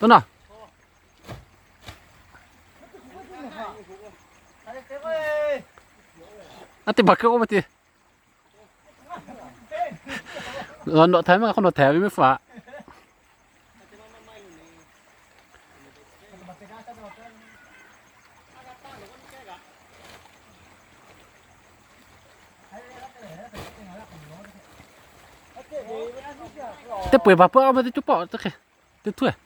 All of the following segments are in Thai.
ตัวน่ะอันติบักเกอร์มาติเออหนอแถมมาคนหนอแถมไม่ฝาแต่ป่วยบักเปอร์เอามาติจุปอตะเคติถ้วยติถ้วย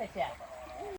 Gracias.